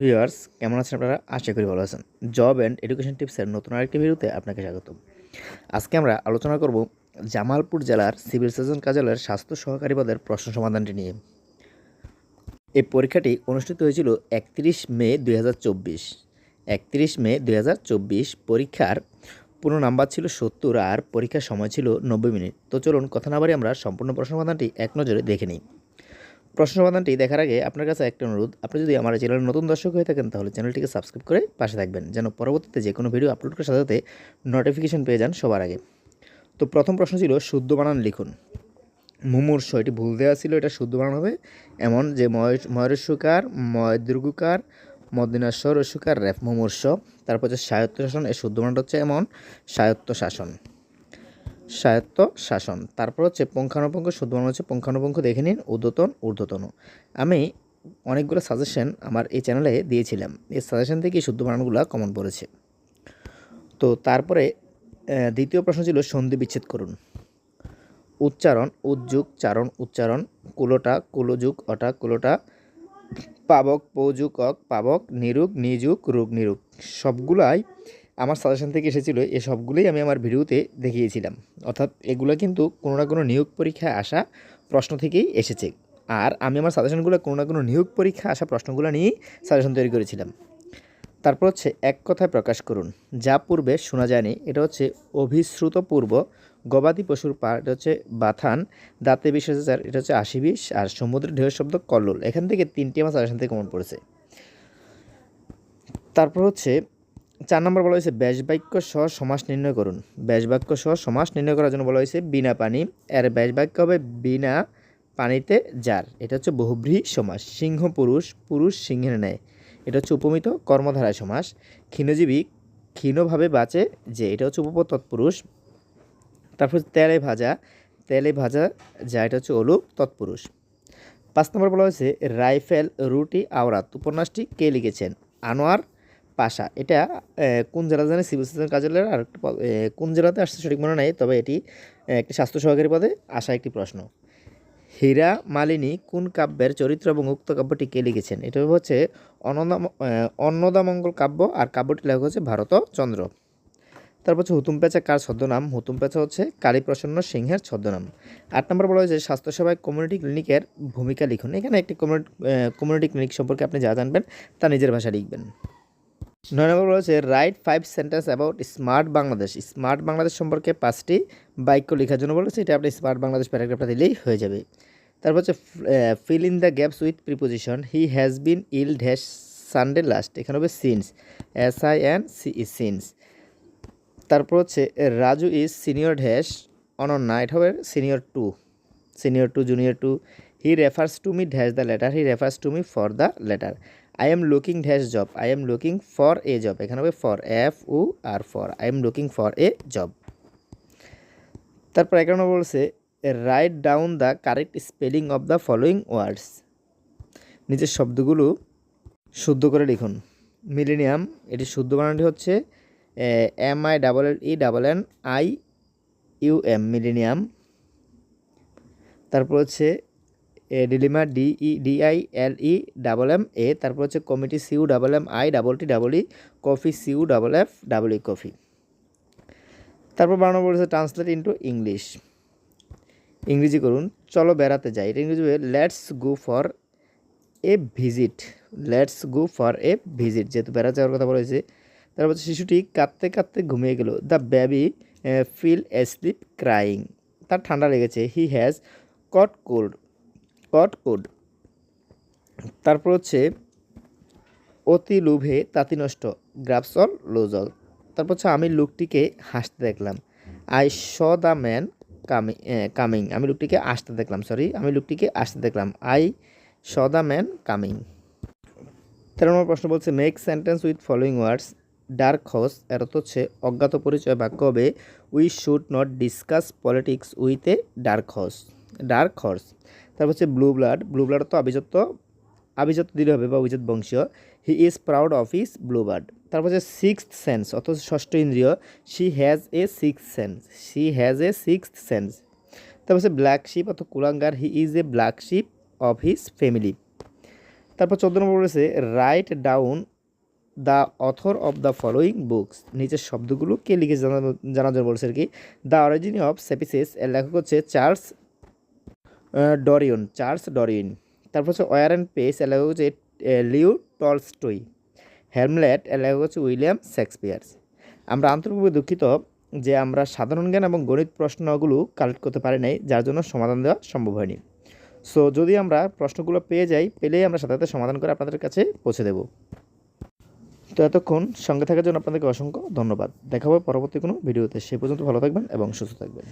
Viewers, কেমন আছেন আপনারা? আশা করি ভালো আছেন। জব অ্যান্ড এডুকেশন টিপসের নতুন আরেকটি ভিডিওতে আপনাকে স্বাগত। আজকে আমরা আলোচনা করব জামালপুর জেলার সিভিল সার্জন কার্যালয়ের স্বাস্থ্য সহকারী পদের প্রশ্ন সমাধানটি নিয়ে। এই পরীক্ষাটি অনুষ্ঠিত হয়েছিল একত্রিশ মে দুই হাজার চব্বিশ। একত্রিশ মে দুই হাজার চব্বিশ পরীক্ষার পুরো নাম্বার ছিল সত্তর আর পরীক্ষার সময় ছিল নব্বই মিনিট। তো চলুন কথা না বাড়ি আমরা সম্পূর্ণ প্রশ্ন সমাধানটি এক নজরে দেখে নিই। প্রশ্ন সমাধানটি দেখার আগে আপনার কাছে একটা অনুরোধ। আপনি যদি আমার চ্যানেলের নতুন দর্শক হয়ে থাকেন, তাহলে চ্যানেলটিকে সাবস্ক্রাইব করে পাশে থাকবেন, যেন পরবর্তীতে যে কোনো ভিডিও আপলোড করার সাথে সাথে নোটিফিকেশন পেয়ে যান সবার আগে। তো প্রথম প্রশ্ন ছিল, শুদ্ধ বানান লিখুন। মুমূর্ষ, এটি ভুল দেওয়া ছিল, এটা শুদ্ধ বানান হবে। এমন যে ময় ময়ূরস্বকার ময় দীর্ঘকার মদিনাস্বর রস্যকার রেফ মুমূর্ষ। তারপর হচ্ছে স্বায়ত্ত শাসন এর শুদ্ধ বানানটা হচ্ছে এমন স্বায়ত্ত শাসন স্বায়ত্ত শাসন। তারপর হচ্ছে পুঙ্খানুপুঙ্খ, শুদ্ধ বানান হচ্ছে পুঙ্খানুপুঙ্খ দেখে নিন, ঊর্ধ্বতন ঊর্ধ্বতন। আমি অনেকগুলো সাজেশন আমার এই চ্যানেলে দিয়েছিলাম। এই সাজেশন থেকে শুদ্ধ বানানগুলো কমন পড়েছে। তো তারপরে দ্বিতীয় প্রশ্ন ছিল সন্ধি বিচ্ছেদ করুন। উচ্চারণ উজ্জুক চারণ, উচ্চারণ, কুলোটা, কুলোযুগ অটা কুলোটা, পাবক, পৌযুক, অক, পাবক, নিরুগ, নিযুগ, রুগ, নিরুগ। সবগুলাই আমার সাজেশন থেকে এসেছিল এই সবগুলোই আমি আমার ভিডিওতে দেখিয়েছিলাম। অর্থাৎ এগুলো কিন্তু কোনো না কোনো নিয়োগ পরীক্ষায় আসা প্রশ্ন থেকেই এসেছে। আর আমি আমার সাজেশনগুলো কোনো না কোনো নিয়োগ পরীক্ষা আসা প্রশ্নগুলো নিয়েই সাজেশন তৈরি করেছিলাম। তারপর হচ্ছে, এক কথায় প্রকাশ করুন। যা পূর্বে শোনা যায়নি, এটা হচ্ছে অভিশ্রুত পূর্ব গবাদি পশুর পা এটা হচ্ছে বাথান, দাঁতে বিশেষাচার এটা হচ্ছে আশি বিশ, আর সমুদ্রের ঢেউ শব্দ কল্লোল। এখান থেকে তিনটি আমার সাজেশন থেকে কমন পড়েছে। তারপর হচ্ছে চার নম্বর বলা হয়েছে ব্যাসবাক্য সহ সমাস নির্ণয় করুন। ব্যাসবাক্য সহ সমাস নির্ণয় করার জন্য বলা হয়েছে, বিনা পানি। এর ব্যাসবাক্য হবে, বিনা পানিতে যার। এটা হচ্ছে বহুব্রীহি সমাস। সিংহ পুরুষ পুরুষ সিংহের ন্যায়। এটা হচ্ছে উপমিত, কর্মধারায় সমাস। ক্ষীণজীবী, ক্ষীণভাবে বাঁচে যে। এটা হচ্ছে উপপদ, তৎপুরুষ। তারপর তেলে ভাজা। তেলে ভাজা যা, এটা হচ্ছে অলুপ তৎপুরুষ। পাঁচ নম্বর বলা হয়েছে, রাইফেল, রুটি, আওরাত। উপন্যাসটি কে লিখেছেন? আনোয়ার পাশা। এটা কোন জেলা জানে? সিভিল সার্জন কার্যালয়ের আর কোন জেলাতে আসছে সঠিক মনে নাই, তবে এটি একটি স্বাস্থ্য সহকারী পদে আসা একটি প্রশ্ন। হীরা মালিনী কোন কাব্যের চরিত্র এবং উক্ত কাব্যটি কে লিখেছেন? এটা হচ্ছে অন্নদা অন্নদামঙ্গল কাব্য আর কাব্যটি লেখক হচ্ছে ভারতচন্দ্র তারপর হচ্ছে হুতুম পেঁচা কার ছদ্মনাম? হুতুম পেঁচা হচ্ছে কালীপ্রসন্ন সিংহের ছদ্মনাম। আট নম্বর বলা হয়েছে, স্বাস্থ্যসেবায় কমিউনিটি ক্লিনিকের ভূমিকা লিখুন। এখানে একটি কমিউনিটি কমিউনিটি ক্লিনিক সম্পর্কে আপনি যা জানবেন, তা নিজের ভাষা লিখবেন। নয় নম্বর বলা হচ্ছে write five sentence about smart Bangladesh smart Bangladesh সম্পর্কে পাঁচটি বাক্য লেখার জন্য বলেছে এটা আপনি স্মার্ট বাংলাদেশ প্যারাগ্রাফটা দিলেই হয়ে যাবে। তারপর হচ্ছে fill in the gaps with preposition he has been ill dash Sunday last এখানে হবে since S I N C E since তারপর হচ্ছে, Raju is senior dash Ananya. এটা হবে senior to senior to junior to he refers to me dash the letter he refers to me for the letter I am looking dash job I am looking for a job এখানে হবে for F O R for I am looking for a job তারপর একান্ন বলছে write down the correct spelling of the following words নিজের শব্দগুলো শুদ্ধ করে লিখুন। মিলেনিয়াম এটি শুদ্ধ বানানটি হচ্ছে M I double L E double N I U M millennium তারপর হচ্ছে dilemma D E, D I, L E, double M, A, তারপর হচ্ছে committee C O, double M, I, double T, double E, coffee C O, double F, double E, coffee. তারপর বানানো বলেছে translate into English. ইংরেজি করুন, চলো বেড়াতে যাই। এটা ইংরেজি let's go for a visit let's go for a visit যেহেতু বেড়াতে যাওয়ার কথা বলা হয়েছে। তারপর হচ্ছে শিশুটি কাঁদতে কাঁদতে ঘুমিয়ে গেল। The baby fell sleep crying তার ঠান্ডা লেগেছে। He has caught cold caught cold তারপর হচ্ছে অতি লোভে তাঁতি নষ্ট, গ্রাফস গ্রাফসল লোজল তারপর হচ্ছে আমি লোকটিকে হাসতে দেখলাম। I saw the man coming coming. আমি লোকটিকে আসতে দেখলাম, সরি, আমি লোকটিকে আসতে দেখলাম। I saw the man coming. তেরো নম্বর প্রশ্ন বলছে make sentence with following words dark horse এর অর্থ হচ্ছে অজ্ঞাত পরিচয় বাক্য হবে we should not discuss politics with a dark horse dark horse তারপর হচ্ছে ব্লু ব্লাড ব্লু ব্লাড তো আবিজত্ব আবিজত্ব দিলে হবে বা অভিজাত বংশীয় he is proud of his blue blood তারপর হচ্ছে সিক্সথ সেন্স অর্থাৎ ষষ্ঠ ইন্দ্রিয়। She has a six sense she has a sixth sense তারপর হচ্ছে ব্ল্যাক শিপ অর্থাৎ কুলাঙ্গার। He is a black sheep of his family তারপর চোদ্দ নম্বর বলেছে write down the author of the following books নিচের শব্দগুলো কে লিখেছে জানা জানার জন্য বলছে আর কি। দ্য অরিজিন অফ সেপিসিস এর লেখক হচ্ছে চার্লস ডরিয়ন, চার্লস ডরিয়ন। তারপর হচ্ছে ওয়ার অ্যান্ড পেস এর লেখক হচ্ছে লিউ টলস্টই হ্যামলেট এর লেখক হচ্ছে, উইলিয়াম শেক্সপিয়ার্স। আমরা আন্তরিকভাবে দুঃখিত যে আমরা সাধারণ জ্ঞান এবং গণিত প্রশ্নগুলো কালেক্ট করতে পারি নাই, যার জন্য সমাধান দেওয়া সম্ভব হয়নি। সো যদি আমরা প্রশ্নগুলো পেয়ে যাই, পেলেই আমরা সাথে সাথে সমাধান করে আপনাদের কাছে পৌঁছে দেব। তো এতক্ষণ সঙ্গে থাকার জন্য আপনাদেরকে অসংখ্য ধন্যবাদ। দেখা হবে পরবর্তী কোনো ভিডিওতে। সে পর্যন্ত ভালো থাকবেন এবং সুস্থ থাকবেন।